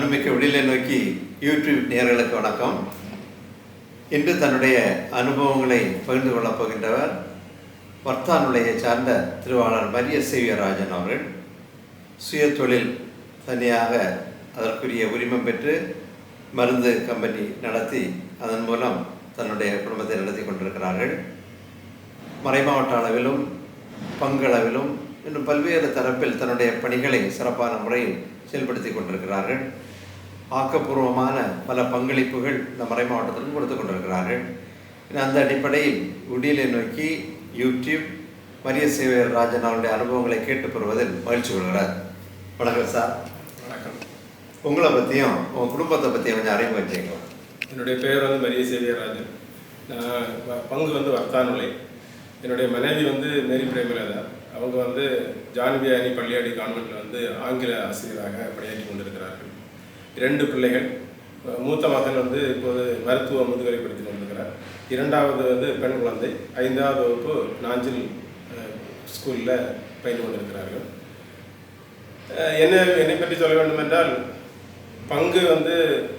அன்புமிக்க விடிலை நோக்கி யூடியூப் நேர்களுக்கு வணக்கம். இன்று தன்னுடைய அனுபவங்களை பகிர்ந்து கொள்ளப் போகின்றவர் வர்த்தானுலையை சார்ந்த திருவாளர் மரிய சேவியராஜன் அவர்கள். சுய தொழில் தனியாக அதற்குரிய உரிமம் பெற்று மருந்து கம்பெனி நடத்தி அதன் மூலம் தன்னுடைய குடும்பத்தை நடத்தி கொண்டிருக்கிறார்கள். மறைமாவட்ட அளவிலும் பங்களவிலும் இன்னும் பல்வேறு தரப்பில் தன்னுடைய பணிகளை சிறப்பான முறையில் செயல்படுத்தி கொண்டிருக்கிறார்கள். ஆக்கப்பூர்வமான பல பங்களிப்புகள் இந்த மறை மாவட்டத்திலும் கொடுத்து கொண்டிருக்கிறார்கள். அந்த அடிப்படையில் உடியலை நோக்கி யூடியூப் மரிய சேவையர் ராஜன் அவருடைய அனுபவங்களை கேட்டு பெறுவதில் மகிழ்ச்சி கொள்கிறார். வணக்கம் சார். வணக்கம். உங்களை பற்றியும் உங்கள் குடும்பத்தை பற்றியும் கொஞ்சம் அறிமுகம் என்னுடைய பெயர் வந்து மரிய சேவியராஜன் நான் வ- பங்கு வந்து வர்த்தானுலை என்னுடைய மனைவி வந்து மேரி பிரேமலதா. அவங்க வந்து ஜான்வியானி பள்ளியாடி கான்வென்ட்டில் வந்து ஆங்கில ஆசிரியராக பணியாற்றி கொண்டிருக்கிறார்கள் இரண்டு பிள்ளைகள். மூத்த மகன் வந்து இப்போது மருத்துவ முதுகலை படித்து கொண்டிருக்கிறார். இரண்டாவது வந்து பெண் குழந்தை. ஐந்தாவது வகுப்பு நாஞ்சில் ஸ்கூலில் பயின்று கொண்டிருக்கிறார்கள். என்ன என்னை பற்றி சொல்ல வேண்டும் என்றால் பங்கு வந்து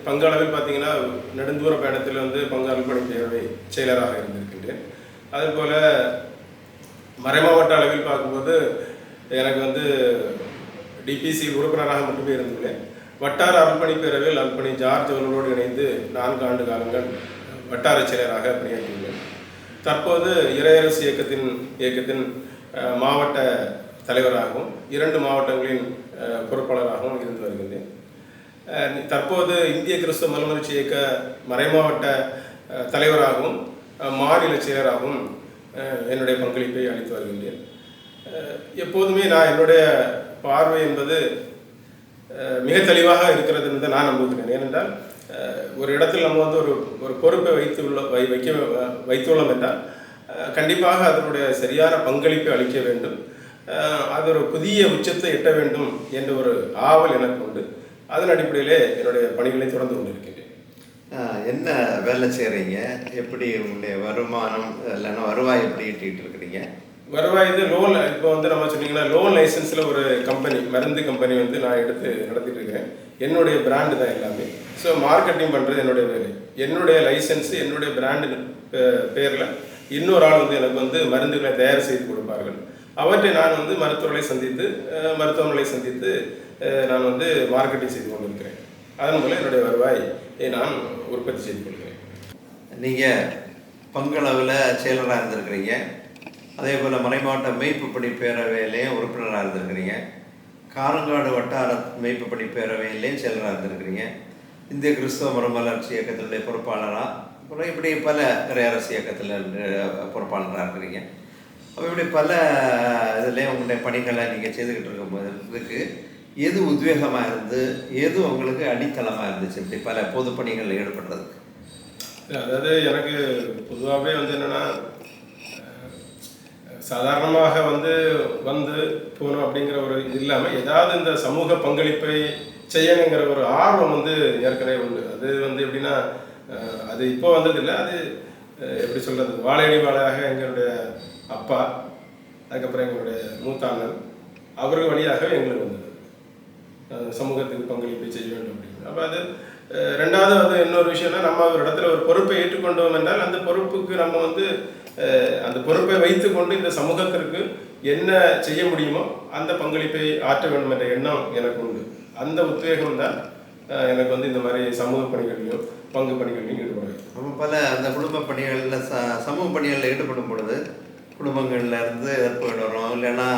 பங்கு அளவில் பார்த்தீங்கன்னா நெடுந்தூர பயணத்தில் வந்து பங்கு அறுபடை செயலராக இருந்திருக்கின்றேன். அதுபோல் மறைமாவட்ட அளவில் பார்க்கும்போது எனக்கு வந்து டிபிசி உறுப்பினராக மட்டுமே இருந்துள்ளேன். வட்டார அர்ப்பணி பேரவையில் அர்ப்பணி ஜார்ஜ் அவர்களோடு இணைந்து நான்கு ஆண்டு காலங்கள் வட்டார செயலராக பணியாற்றியுள்ளேன். தற்போது இறையரசு இயக்கத்தின் இயக்கத்தின் மாவட்ட தலைவராகவும் இரண்டு மாவட்டங்களின் பொறுப்பாளராகவும் இருந்து வருகின்றேன். தற்போது இந்திய கிறிஸ்தவ மறுமலர்ச்சி இயக்க மறைமாவட்ட தலைவராகவும் மாநில செயலராகவும் என்னுடைய பங்களிப்பை அளித்து வருகின்றேன். எப்போதுமே நான் என்னுடைய பார்வை என்பது மிக தெளிவாக இருக்கிறது என்று நான் நம்புகிறேன். ஏனென்றால் ஒரு இடத்தில் நம்ம வந்து ஒரு ஒரு பொறுப்பை வைத்துள்ள வை வைக்க வைத்துள்ளோம் என்றால் கண்டிப்பாக அதனுடைய சரியான பங்களிப்பை அளிக்க வேண்டும். அது ஒரு புதிய உச்சத்தை எட்ட வேண்டும் என்ற ஒரு ஆவல் எனக்கு உண்டு. அதன் அடிப்படையிலே என்னுடைய பணிகளை தொடர்ந்து கொண்டிருக்கின்றேன். என்ன வேலை செய்கிறீங்க எப்படி உங்களுடைய வருமானம் இல்லைன்னா வருவாய் எப்படி ஈட்டிகிட்டு இருக்கிறீங்க? வருவாய் இது லோன் இப்போ வந்து நம்ம சொன்னீங்கன்னா லோன் லைசன்ஸில் ஒரு கம்பெனி மருந்து கம்பெனி வந்து நான் எடுத்து நடத்திட்டு இருக்கேன். என்னுடைய பிராண்டு தான் எல்லாமே. ஸோ மார்க்கெட்டிங் பண்ணுறது என்னுடைய வேலை. என்னுடைய லைசன்ஸ் என்னுடைய பிராண்டு பேரில் இன்னொரு ஆள் வந்து எனக்கு வந்து மருந்துகளை தயார் செய்து கொடுப்பார்கள். அவற்றை நான் வந்து மருத்துவர்களை சந்தித்து அஹ், மருத்துவமனைகளை சந்தித்து நான் வந்து மார்க்கெட்டிங் செய்து கொண்டிருக்கிறேன். அதன் மூலம் என்னுடைய வருவாய் நான் உற்பத்தி செய்து கொள்கிறேன். நீங்கள் பங்களவில் செயலராக இருந்திருக்கிறீங்க. அதே போல் மறைமாவட்ட மெய்ப்பு பணி பேரவையிலையும் உறுப்பினராக இருந்திருக்கிறீங்க. காரங்காடு வட்டார மெய்ப்பு பணி பேரவையிலையும் செயலராக இருந்திருக்கிறீங்க. இந்திய கிறிஸ்தவ மரமலர்ச்சி இயக்கத்தினுடைய பொறுப்பாளராக அப்புறம் இப்படி பல இறையரசு இயக்கத்தில் பொறுப்பாளராக இருக்கிறீங்க. அப்போ இப்படி பல இதுலேயும் உங்களுடைய பணிகளை நீங்கள் செய்துக்கிட்டு இருக்கும்போது இதுக்கு எது உத்வேகமாக இருந்து எது உங்களுக்கு அடித்தளமாக இருந்துச்சு? இப்படி பல பொது பணிகளில் ஈடுபடுறதுக்கு அதாவது எனக்கு பொதுவாகவே வந்து என்னென்னா சாதாரணமாக வந்து வந்து போகணும் அப்படிங்கிற ஒரு இது இல்லாமல் ஏதாவது இந்த சமூக பங்களிப்பை செய்யணுங்கிற ஒரு ஆர்வம் வந்து ஏற்கனவே உண்டு. அது வந்து எப்படின்னா அது இப்போ வந்ததில்லை. அது எப்படி சொல்கிறது வாழையடி வாழையாக எங்களுடைய அப்பா அதுக்கப்புறம் எங்களுடைய மூத்த அண்ணன் அவர்கள் வழியாக எங்களுக்கு வந்தது. சமூகத்துக்கு பங்களிப்பை செய்ய வேண்டும் அப்படின்னு. அப்போ அது ரெண்டாவது வந்து இன்னொரு விஷயம்னா நம்ம ஒரு இடத்துல ஒரு பொறுப்பை ஏற்றுக்கொண்டோம் என்றால் அந்த பொறுப்புக்கு நம்ம வந்து அந்த பொறுப்பை வைத்துக்கொண்டு இந்த சமூகத்திற்கு என்ன செய்ய முடியுமோ அந்த பங்களிப்பை ஆற்ற வேண்டும் என்ற எண்ணம் எனக்கு உண்டு. அந்த உத்வேகம் தான் எனக்கு வந்து இந்த மாதிரி சமூக பணிகளையும் பங்கு பணிகளையும் ஈடுபட வைக்கும் நம்ம பல அந்த குடும்ப பணிகளில் ச சமூக பணிகளில் ஈடுபடும் பொழுது குடும்பங்கள்ல இருந்து எதிர்ப்புகள் வரும். இல்லைன்னா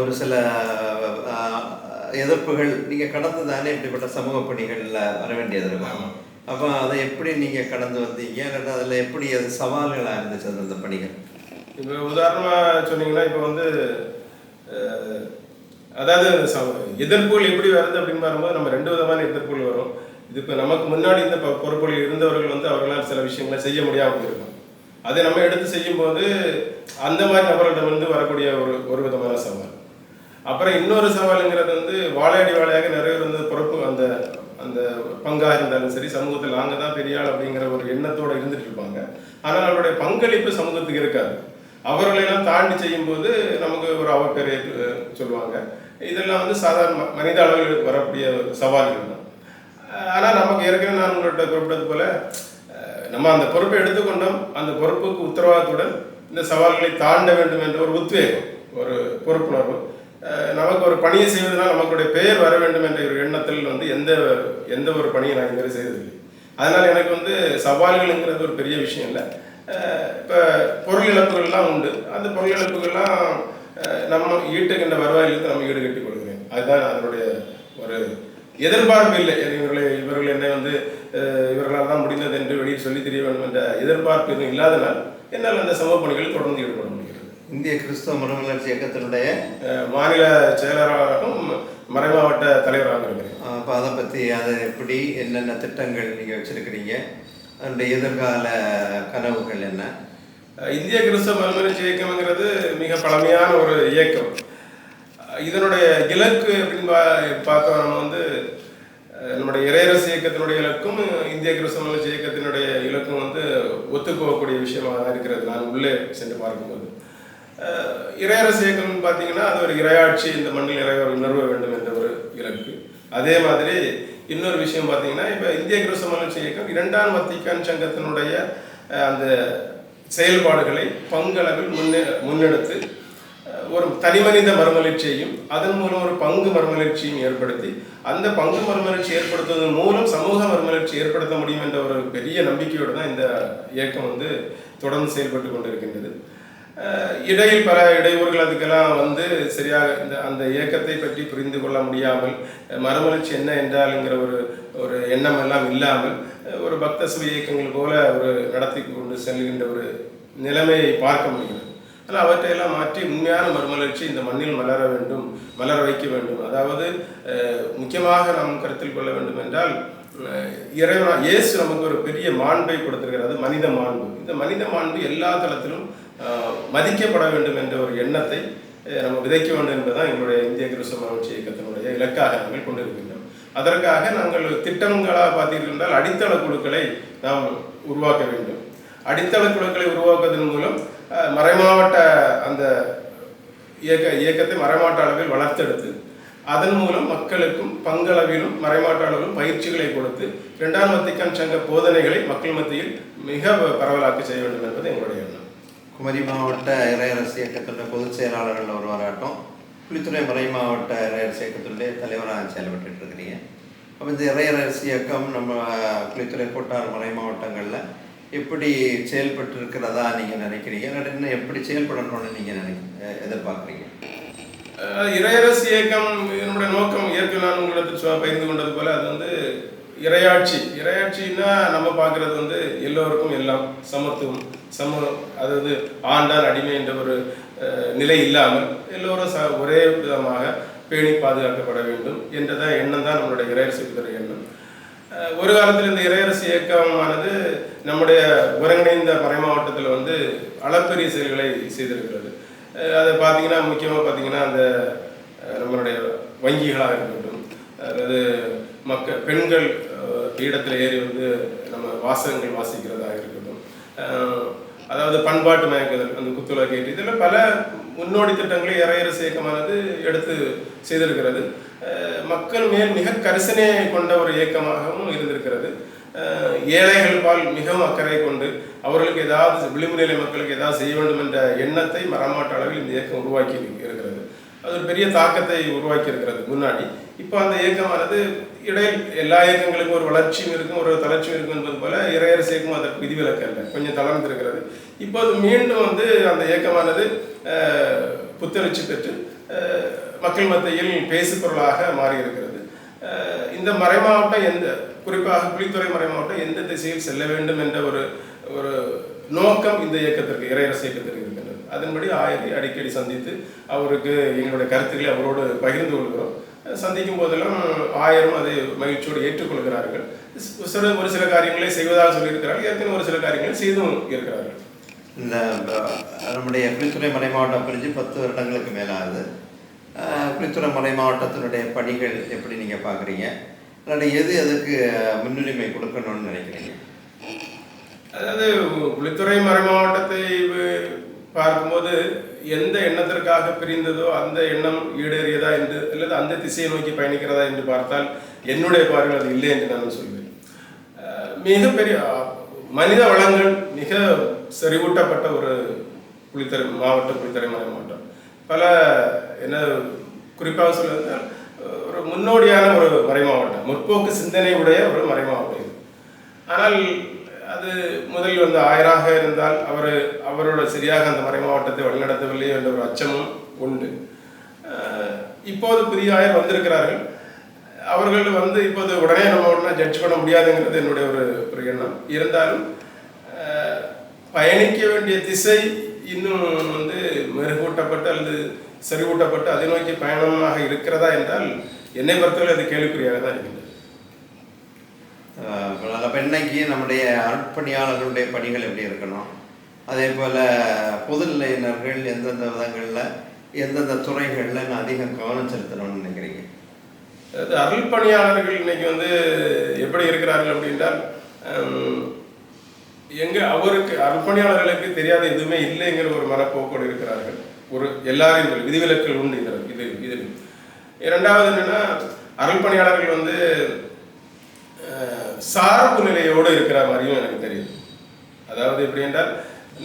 ஒரு சில எதிர்ப்புகள் நீங்கள் கடந்து தானே இப்படிப்பட்ட சமூக பணிகளில் வர வேண்டியது இருக்கும். அப்போ அதை எப்படி நீங்கள் கடந்து வந்தீங்க? இல்லைன்னா அதில் எப்படி அது சவால்களாக இருந்துச்சு அந்த பணிகள்? இப்போ உதாரணமாக சொன்னீங்கன்னா இப்போ வந்து அதாவது எதிர்ப்புகள் எப்படி வருது அப்படின்னு வரும்போது நம்ம ரெண்டு விதமான எதிர்ப்புகள் வரும். இது இப்போ நமக்கு முன்னாடி இந்த பொ- பொறுப்புகளில் இருந்தவர்கள் வந்து அவர்களால் சில விஷயங்களை செய்ய முடியாமல் இருக்கும் அதை நம்ம எடுத்து செய்யும்போது அந்த மாதிரி நபர்களிடமிருந்து வரக்கூடிய ஒரு ஒரு விதமான சவால். அப்புறம் இன்னொரு சவாலுங்கிறது வந்து வாழையடி வாழையாக நிறைய பேர் வந்து பொறுப்பு அந்த அந்த பங்காக இருந்தாலும் சரி சமூகத்தில் நாங்கள் தான் பெரியாள் அப்படிங்கிற ஒரு எண்ணத்தோடு இருந்துட்டு இருப்பாங்க. ஆனால் அவருடைய பங்களிப்பு சமூகத்துக்கு இருக்காது. அவர்களெல்லாம் தாண்டி செய்யும்போது நமக்கு ஒரு அவப்பெரிய சொல்லுவாங்க. இதெல்லாம் வந்து சாதாரண மனித அளவில் வரக்கூடிய ஒரு சவால்கள் தான். ஆனால் நமக்கு ஏற்கனவே நான் உங்கள்கிட்ட குறிப்பிட்டது போல நம்ம அந்த பொறுப்பை எடுத்துக்கொண்டோம். அந்த பொறுப்புக்கு உத்தரவாதத்துடன் இந்த சவால்களை தாண்ட வேண்டும் என்ற ஒரு உத்வேகம் ஒரு பொறுப்புணர்வு. நமக்கு ஒரு பணியை செய்வதனால் நமக்குடைய பெயர் வர வேண்டும் என்ற ஒரு எண்ணத்தில் வந்து எந்த எந்த ஒரு பணியை நான் இதுவரை செய்ததில்லை. அதனால் எனக்கு வந்து சவால்கள்ங்கிறது ஒரு பெரிய விஷயம் இல்லை. இப்போ பொருள் இழப்புகள்லாம் உண்டு. அந்த பொருள் இழப்புகள்லாம் நம்ம ஈட்டுகின்ற வருவாயிலிருந்து நம்ம ஈடு கட்டி கொள்கிறேன் அதுதான் அதனுடைய ஒரு எதிர்பார்ப்பு இல்லை. இவர்களை இவர்கள் என்னை வந்து இவர்களால் தான் முடிந்தது என்று வெளியே சொல்லி தெரிய வேண்டும் என்ற எதிர்பார்ப்பு எதுவும் இல்லாதனால் என்னால் அந்த சமூக பணிகளில் தொடர்ந்து ஈடுபடும் இந்திய கிறிஸ்தவ மறுமலர்ச்சி இயக்கத்தினுடைய மாநில செயலராகவும் மறைமாவட்ட தலைவராக இருக்கிறேன். அப்போ அதை பற்றி அதை எப்படி என்னென்ன திட்டங்கள் நீங்கள் வச்சுருக்கிறீங்க? அதனுடைய எதிர்கால கனவுகள் என்ன? இந்திய கிறிஸ்தவ மறுமலர்ச்சி இயக்கம்ங்கிறது மிக பழமையான ஒரு இயக்கம். இதனுடைய இலக்கு அப்படின்னு பா பார்த்தோம் நம்ம வந்து நம்முடைய இறையரசு இயக்கத்தினுடைய இலக்கும் இந்திய கிறிஸ்தவ மறுமலர்ச்சி இயக்கத்தினுடைய இலக்கும் வந்து ஒத்துப்போகக்கூடிய விஷயமாக தான் இருக்கிறது. நான் உள்ளே சென்று பார்க்கும்போது. இறையரசு இயக்கம்னு பார்த்தீங்கன்னா அது ஒரு இறையாட்சி இந்த மண்ணில் இறைவர் நிறுவ வேண்டும் என்ற ஒரு இலக்கு. அதே மாதிரி இன்னொரு விஷயம் பார்த்தீங்கன்னா இப்போ இந்திய கிறிஸ்தவ மலர்ச்சி இயக்கம் இரண்டாம் வத்திக்கான் சங்கத்தினுடைய அந்த செயல்பாடுகளை பங்களவில் முன்னே முன்னெடுத்து ஒரு தனிமனித மறுமலர்ச்சியையும் அதன் மூலம் ஒரு பங்கு மறுமலர்ச்சியும் ஏற்படுத்தி அந்த பங்கு மறுமலர்ச்சி ஏற்படுத்துவதன் மூலம் சமூக மறுமலர்ச்சி ஏற்படுத்த முடியும் என்ற ஒரு பெரிய நம்பிக்கையோடு தான் இந்த இயக்கம் வந்து தொடர்ந்து செயல்பட்டு கொண்டிருக்கின்றது. இடையில் பல இடையூறுகள் அதுக்கெல்லாம் வந்து சரியாக இந்த அந்த இயக்கத்தை பற்றி புரிந்து கொள்ள முடியாமல் மறுமலர்ச்சி என்ன என்றால்ங்கிற ஒரு ஒரு எண்ணம் எல்லாம் இல்லாமல் ஒரு பக்த சிவ இயக்கங்கள் போல ஒரு நடத்தி கொண்டு செல்கின்ற ஒரு நிலைமையை பார்க்க முடிகிறது. ஆனால் அவற்றையெல்லாம் மாற்றி உண்மையான மறுமலர்ச்சி இந்த மண்ணில் மலர வேண்டும் மலர வைக்க வேண்டும். அதாவது முக்கியமாக நாம் கருத்தில் கொள்ள வேண்டும் என்றால் இறைவனா இயேசு நமக்கு ஒரு பெரிய மாண்பை கொடுத்திருக்கிறது மனித மாண்பு. இந்த மனித மாண்பு எல்லா தளத்திலும் மதிக்கப்பட வேண்டும் என்ற ஒரு எண்ணத்தை நம்ம விதைக்க வேண்டும் என்பதுதான் எங்களுடைய இந்திய கிறிஸ்தவ மகிழ்ச்சி இயக்கத்தினுடைய இலக்காக நாங்கள் கொண்டிருக்கின்றோம். அதற்காக நாங்கள் திட்டங்களாக பார்த்தீர்கள் என்றால் அடித்தள குழுக்களை நாம் உருவாக்க வேண்டும். அடித்தள குழுக்களை உருவாக்குவதன் மூலம் மறைமாவட்ட அந்த இயக்க இயக்கத்தை மறைமாவட்ட அளவில் வளர்த்தெடுத்து அதன் மூலம் மக்களுக்கும் பங்களவிலும் மறைமாட்ட அளவிலும் பயிற்சிகளை கொடுத்து இரண்டாம் வத்திக்கான் சங்க போதனைகளை மக்கள் மத்தியில் மிக பரவலாக்க செய்ய வேண்டும் என்பது எங்களுடைய எண்ணம். குமரி மாவட்ட இறையரசு இயக்கத்துடைய பொதுச் செயலாளர்கள் ஒரு வராட்டம். குளித்துறை மறை மாவட்ட இறையரசு இயக்கத்துடைய தலைவராக செயல்பட்டு இருக்கிறீங்க அப்போ இந்த இறையரசு இயக்கம் நம்ம குளித்துறை கோட்டார் மறை மாவட்டங்களில் எப்படி செயல்பட்டு இருக்கிறதா நீங்கள் நினைக்கிறீங்க? இல்லாட்டி இன்னும் எப்படி செயல்படணும்னு நீங்கள் நினை எதிர்பார்க்குறீங்க? இறையரசு இயக்கம் என்னுடைய நோக்கம் ஏற்கனவே நான் உங்களுக்கு பகிர்ந்து கொண்டது போல அது வந்து இறையாட்சி இரையாட்சின்னா நம்ம பார்க்குறது வந்து எல்லோருக்கும் எல்லாம் சமத்துவம். சம அதாவது ஆண்டான் அடிமை என்ற ஒரு நிலை இல்லாமல் எல்லோரும் ச ஒரே விதமாக பேணி பாதுகாக்கப்பட வேண்டும் என்றதான் எண்ணம் தான் நம்மளுடைய இறையரசு எண்ணம். ஒரு காலத்தில் இந்த இறையரசு இயக்கமானது நம்முடைய ஒருங்கிணைந்த மறை மாவட்டத்தில் வந்து அளப்பரிய செயல்களை செய்திருக்கிறது. அதை பார்த்தீங்கன்னா முக்கியமாக பார்த்தீங்கன்னா அந்த நம்மளுடைய வங்கிகளாக இருக்கட்டும் அதாவது மக்கள் பெண்கள் பீடத்தில் ஏறி வந்து நம்ம வாசகங்கள் வாசிக்கிறதாக இருக்கட்டும். அதாவது பண்பாட்டு மயக்குதல் அந்த குத்துலா கேட்டு இதில் பல முன்னோடி திட்டங்களை இறையரசு இயக்கமானது எடுத்து செய்திருக்கிறது. மக்கள் மேல் மிக கரிசனை கொண்ட ஒரு இயக்கமாகவும் இருந்திருக்கிறது. ஏழைகள் பால் மிகவும் அக்கறை கொண்டு அவர்களுக்கு ஏதாவது விளிம்பு நிலை மக்களுக்கு ஏதாவது செய்ய வேண்டும் என்ற எண்ணத்தை மரமாட்ட அளவில் இந்த இயக்கம் உருவாக்கியிருக்கு. அது ஒரு பெரிய தாக்கத்தை உருவாக்கி இருக்கிறது முன்னாடி. இப்போ அந்த இயக்கமானது இடையில் எல்லா இயக்கங்களுக்கும் ஒரு வளர்ச்சியும் இருக்கும் ஒரு தளர்ச்சியும் இருக்கும் என்பது போல இறையரசு இயக்கம் அதற்கு விதிவிலக்கு அல்ல. கொஞ்சம் தளர்ந்திருக்கிறது. இப்போ அது மீண்டும் வந்து அந்த இயக்கமானது புத்துணர்ச்சி பெற்று மக்கள் மத்தியில் பேசு பொருளாக மாறி இருக்கிறது இந்த மறைமாவட்டம் எந்த குறிப்பாக புலித்துறை மறைமாவட்டம் எந்த திசையில் செல்ல வேண்டும் என்ற ஒரு ஒரு நோக்கம் இந்த இயக்கத்திற்கு இறையரசு இயக்கத்திற்கு அதன்படி ஆயரை அடிக்கடி சந்தித்து அவருக்கு எங்களுடைய கருத்துக்களை அவரோடு பகிர்ந்து கொள்கிறோம். சந்திக்கும் போதெல்லாம் ஆயரும் அதை மகிழ்ச்சியோடு ஏற்றுக்கொள்கிறார்கள். சில ஒரு சில காரியங்களை செய்வதாக சொல்லியிருக்கிறார்கள். ஏற்கனவே ஒரு சில காரியங்களை செய்தும் இருக்கிறார்கள். இந்த நம்முடைய புளித்துறை மறை மாவட்டம் பிரிஞ்சு பத்து வருடங்களுக்கு மேலாகுது புளித்துறை மறை மாவட்டத்தினுடைய பணிகள் எப்படி நீங்கள் பார்க்குறீங்க? இல்லாட்டி எது அதுக்கு முன்னுரிமை கொடுக்கணும்னு நினைக்கிறீங்க? அதாவது புலித்துறை மறைமாவட்டத்தை வ- பார்க்கும்போது எந்த எண்ணத்திற்காக பிரிந்ததோ அந்த எண்ணம் ஈடேறியதா என்று அல்லது அந்த திசையை நோக்கி பயணிக்கிறதா என்று பார்த்தால் என்னுடைய பார்வையில் அது இல்லை என்று நான் சொல்வேன். மிகப்பெரிய மனித வளங்கள் மிக செறிவூட்டப்பட்ட ஒரு புலித்தரை மாவட்டம் புலித்தரை மறை மாவட்டம் பல என்ன குறிப்பாக சொல்லுவதால் ஒரு முன்னோடியான ஒரு மறை மாவட்டம் முற்போக்கு சிந்தனை உடைய ஒரு மறை மாவட்டம் இது. ஆனால் அது முதலில் வந்து ஆயராக இருந்தால் அவர் அவரோட சரியாக அந்த மறை மாவட்டத்தை வழிநடத்தவில்லை என்ற ஒரு அச்சமும் உண்டு. இப்போது புதிய ஆயர் வந்திருக்கிறார்கள். அவர்கள் வந்து இப்போது உடனே நம்ம உடனே ஜட்ஜ் பண்ண முடியாதுங்கிறது என்னுடைய ஒரு ஒரு எண்ணம். இருந்தாலும் பயணிக்க வேண்டிய திசை இன்னும் வந்து மெருகூட்டப்பட்டு அல்லது செறிவூட்டப்பட்டு அதை நோக்கி பயணமாக இருக்கிறதா என்றால் என்னை பொறுத்தவரை அது கேள்விக்குறியாக தான் இருக்கின்றது. அப்போ இன்னைக்கு நம்முடைய அர்ப்பணியாளர்களுடைய பணிகள் எப்படி இருக்கணும்? அதே போல் பொது நிலையினர்கள் எந்தெந்த விதங்களில் எந்தெந்த துறைகளில் அதிகம் கவனம் செலுத்தணும்னு நினைக்கிறீங்க? அதாவது அருள் பணியாளர்கள் இன்னைக்கு வந்து எப்படி இருக்கிறார்கள் அப்படின்றால் எங்க அவருக்கு அருள்பணியாளர்களுக்கு தெரியாத எதுவுமே இல்லைங்கிற ஒரு மனப்போக்கோடு இருக்கிறார்கள். ஒரு எல்லாரையும் சொல்லி விதிவிலக்குகள் உண்டு இது இது இரண்டாவது என்னன்னா அருள் பணியாளர்கள் வந்து சார்பு நிலையோடு இருக்கிற மாதிரியும் எனக்கு தெரியுது. அதாவது எப்படி என்றால்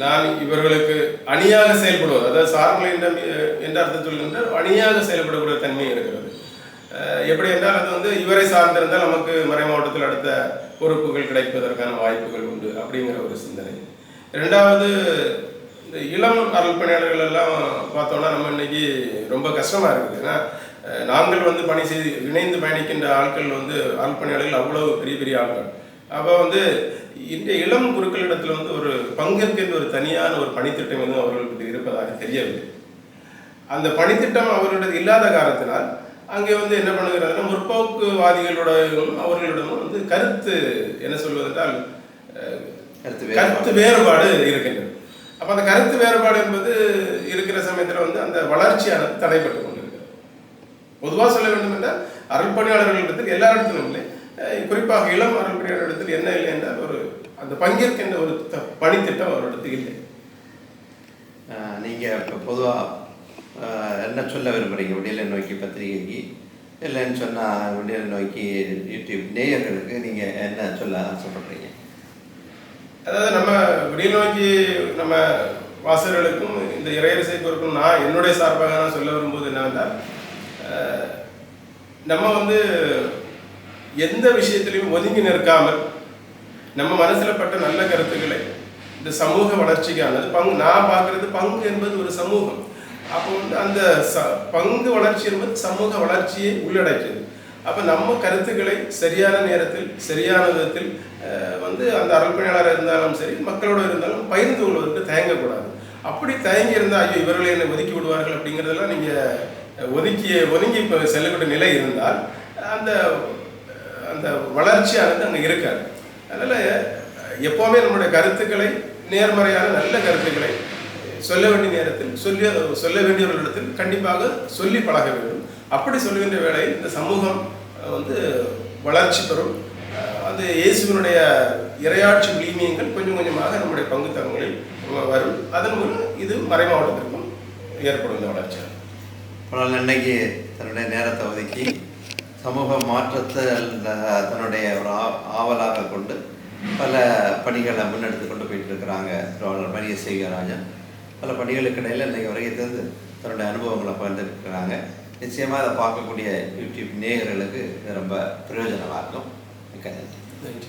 நான் இவர்களுக்கு அணியாக செயல்படுவது அதாவது சார்பு என்ற என்ற அர்த்தத்தில் என்றால் அணியாக செயல்படக்கூடிய தன்மை இருக்கிறது. எப்படி என்றால் அது வந்து இவரை சார்ந்திருந்தால் நமக்கு மறை மாவட்டத்தில் அடுத்த பொறுப்புகள் கிடைப்பதற்கான வாய்ப்புகள் உண்டு அப்படிங்கிற ஒரு சிந்தனை. ரெண்டாவது இந்த இளம் அருள் பணியாளர்கள் எல்லாம் பார்த்தோம்னா நம்ம இன்னைக்கு ரொம்ப கஷ்டமா இருக்குது. ஏன்னா நாங்கள் வந்து பணி செய்து இணைந்து பயணிக்கின்ற ஆட்கள் வந்து அருள் பணியாளர்கள் அவ்வளவு பெரிய பெரிய ஆட்கள். அப்போ வந்து இந்த இளம் குருக்களிடத்தில் வந்து ஒரு பங்கேற்கின்ற ஒரு தனியான ஒரு பணித்திட்டம் வந்து அவர்களுக்கு இருப்பதாக தெரியவில்லை. அந்த பணித்திட்டம் அவர்களிடம் இல்லாத காரணத்தினால் அங்கே வந்து என்ன பண்ணுகிறார்கள் முற்போக்குவாதிகளோடும் அவர்களிடமும் வந்து கருத்து என்ன சொல்வதென்றால் கருத்து வேறுபாடு. இருக்கின்றது. அப்போ அந்த கருத்து வேறுபாடு என்பது இருக்கிற சமயத்தில் வந்து அந்த வளர்ச்சியானது தடைப்பட்டு பொதுவாக சொல்ல வேண்டும் என்றால் அருள்பணியாளர்களிடத்தில் எல்லாரிடத்திலும் குறிப்பாக இளம் அருள்பணியாளரிடத்தில் என்ன இல்லை என்றால் ஒரு அந்த பங்கேற்கின்ற ஒரு பணித்திட்டம் அவரிடத்தில் இல்லை. நீங்கள் இப்போ பொதுவாக என்ன சொல்ல விரும்புகிறீங்க விடியலை நோக்கி பத்திரிகைக்கு இல்லைன்னு சொன்னால் விடியலை நோக்கி யூடியூப் நேயர்களுக்கு நீங்கள் என்ன சொல்ல ஆசைப்படுறீங்க? அதாவது நம்ம விடிய நோக்கி நம்ம வாசகர்களுக்கும் இந்த இறையரசை பொறுக்கும் நான் என்னுடைய சார்பாக நான் சொல்ல வரும்போது என்னவென்றால் நம்ம வந்து எந்த விஷயத்திலையும் ஒதுங்கி நிற்காமல் நம்ம மனசில் பட்ட நல்ல கருத்துக்களை இந்த சமூக வளர்ச்சிக்கானது பங்கு நான் பார்க்கறது பங்கு என்பது ஒரு சமூகம். அப்போ வந்து அந்த ச பங்கு வளர்ச்சி என்பது சமூக வளர்ச்சியை உள்ளடக்கியது. அப்போ நம்ம கருத்துக்களை சரியான நேரத்தில் சரியான விதத்தில் வந்து அந்த அருள்பணியாளராக இருந்தாலும் சரி மக்களோட இருந்தாலும் பகிர்ந்து கொள்வதற்கு தயங்கக்கூடாது. அப்படி தயங்கி இருந்தால் ஐயோ இவர்களை என்னை ஒதுக்கி விடுவார்கள் அப்படிங்கிறதெல்லாம் நீங்கள் ஒதுக்கி ஒதுங்கி இப்போ செல்லக்கூடிய நிலை இருந்தால் அந்த அந்த வளர்ச்சியானது அங்கே இருக்காது. அதனால் எப்போவுமே நம்முடைய கருத்துக்களை நேர்மறையான நல்ல கருத்துக்களை சொல்ல வேண்டிய நேரத்தில் சொல்லி சொல்ல வேண்டியவர்களிடத்தில் கண்டிப்பாக சொல்லி பழக வேண்டும். அப்படி சொல்லுகின்ற வேளையில் இந்த சமூகம் வந்து வளர்ச்சி பெறும். அது அந்த இயேசுவினுடைய இரையாட்சி விளிமியங்கள் கொஞ்சம் கொஞ்சமாக நம்முடைய பங்கு தங்கங்களில் வரும். அதன் மூலம் இது மறைமாவட்டத்திற்கும் ஏற்படும் இந்த வளர்ச்சி ஆனால் இன்னைக்கு தன்னுடைய நேரத்தை ஒதுக்கி சமூக மாற்றத்தை தன்னுடைய ஒரு ஆ- ஆவலாக கொண்டு பல பணிகளை முன்னெடுத்து கொண்டு போயிட்டு இருக்கிறாங்க திருவாளர் மரிய சேகராஜன் பல பணிகளுக்கு இடையில் இன்றைக்கு வரைக்கும் தெரிந்து தன்னுடைய அனுபவங்களை பகிர்ந்துருக்கிறாங்க நிச்சயமாக அதை பார்க்கக்கூடிய யூடியூப் நேயர்களுக்கு இது ரொம்ப பிரயோஜனமாக இருக்கும். மிக்க நன்றி. நன்றி.